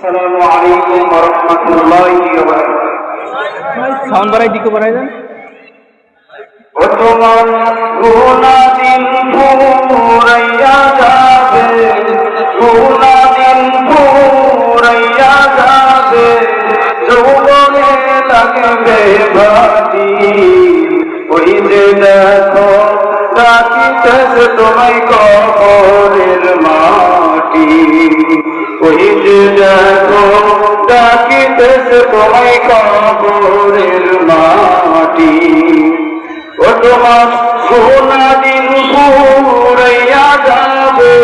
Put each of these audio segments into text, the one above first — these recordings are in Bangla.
السلام عليكم ورحمة الله وبركاته সাউন্ড বাড়াই দিকে বাড়াই দেন ও তোমার গুনা দিন ফুরাইয়া যাবে গুনা দিন ফুরাইয়া যাবে যৌবনে লাগবে ভাতি ওই যে দেখো ডাকিতেছে তোমায় কবরের মাটি ওই যে দেখো ডাকিতেছে তোমায় কবরের মাটি। ও তোমার সোনা দিন ফুরাইয়া যাবে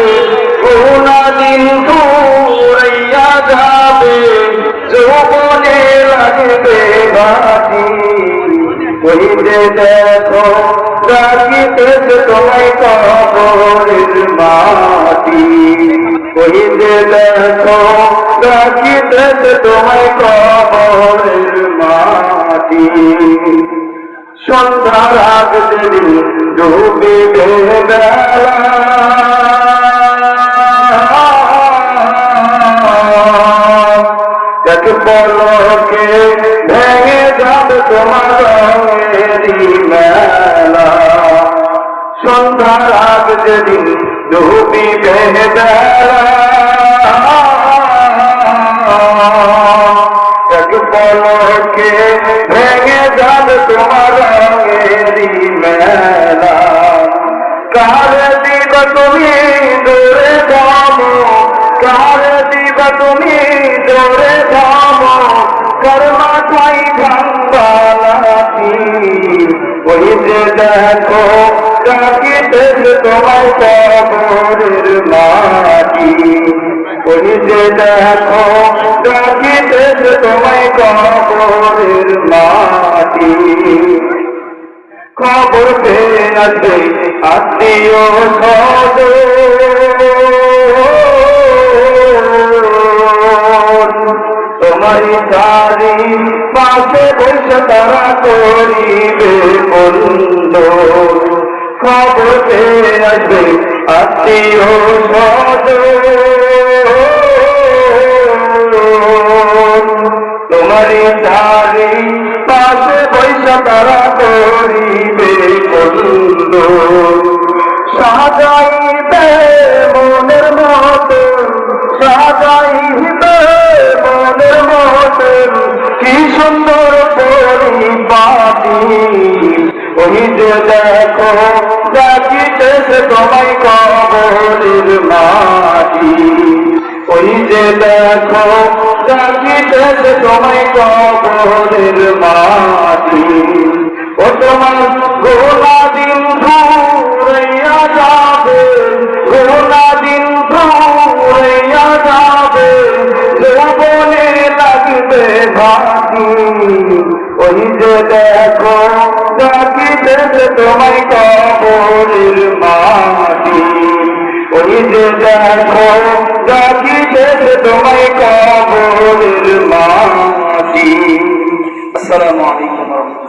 সোনা দিন ফুরাইয়া যাবে, যৌবনে লাগবে ওই যে দেখো ডাকিতেছে তোমায় কবরের মাটি। যে দেখো ডাকিতেছে তোমায় কবরের মাটি। সন্ধ্যার আগ যেদিন ডুবিবে এক পলকে ভেঙে যাবে তোমার মেলা। সন্ধ্যার আগ যেদিন ডুবিবে বেলা। খাই ওই যে দেখো কবরের মাটি। ওই যে দেখো কবরের মাটি। খবর পেয়ে আছে আত্মীয় সদ তোমারই চারি পাশে বসে তারা করিবে বন্ধ। খবরে আসবে আত্মীয় সদ তোমারই চারি ওই যে দেখো ডাকিতেছে তোমায় কবরের মাটি। ওই যে দেখো ডাকিতেছে তোমায় কবরের মাটি। ও তোমার গোলা দিন ঘুরাইয়া যাবে। গোলা দিন ঘুরাইয়া যাবে। যৌবনে লাগবে ভাতি ওই যে দেখো ডাকিতেছে তোমায় কবরের মাটি। ওই যে দেখো ডাকিতেছে তোমায় কবরের মাটি। আসসালামু আলাইকুম